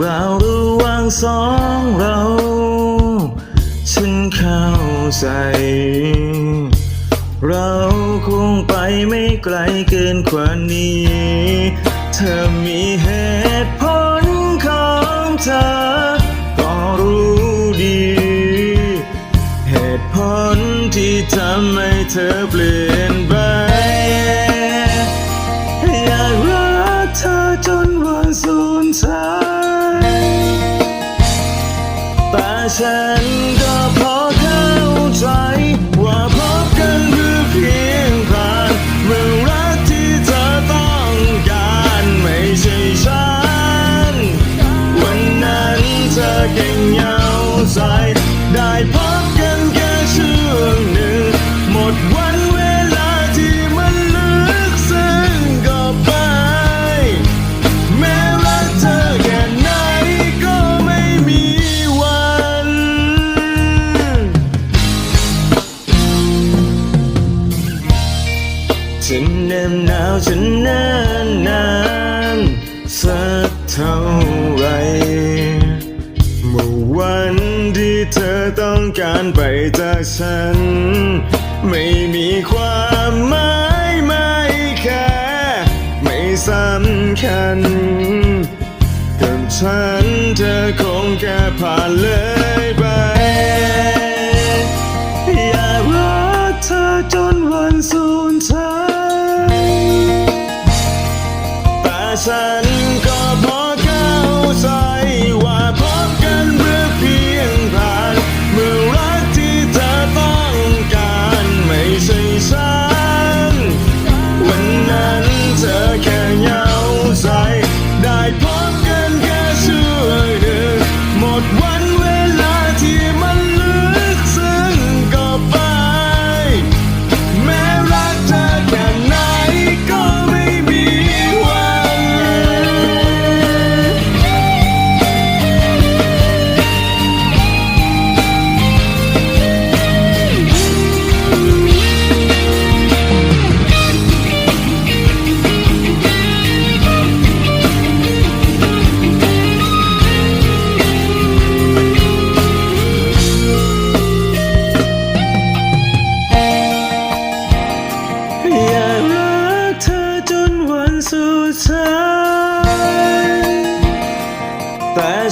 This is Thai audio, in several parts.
เราด้วางสองเรา ฉันเข้าใจ เราคงไปไม่ไกลเกินกว่านี้ เธอมีเหตุผลของเธอ ก็รู้ดี เหตุผลที่ทำให้เธอเปลี่ยนไปอยากรักเธอจนวันสูญสาย ฉันก็ จะนานนานสักเท่าไร เมื่อวันที่เธอต้องการไปจากฉัน ไม่มีความหมายไม่แค่ไม่สำคัญกับฉันเธอคงแค่ผ่านเลย แ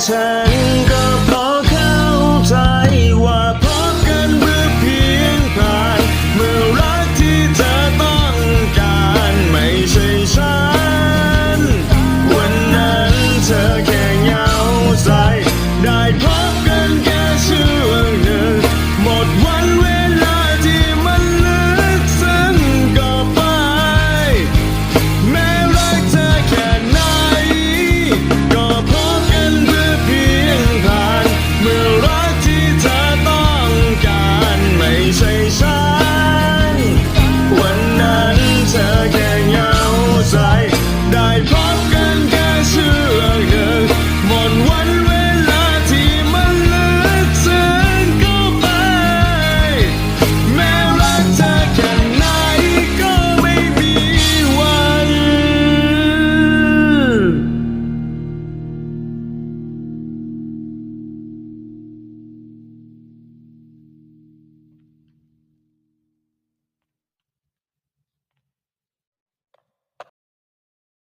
ฉันก็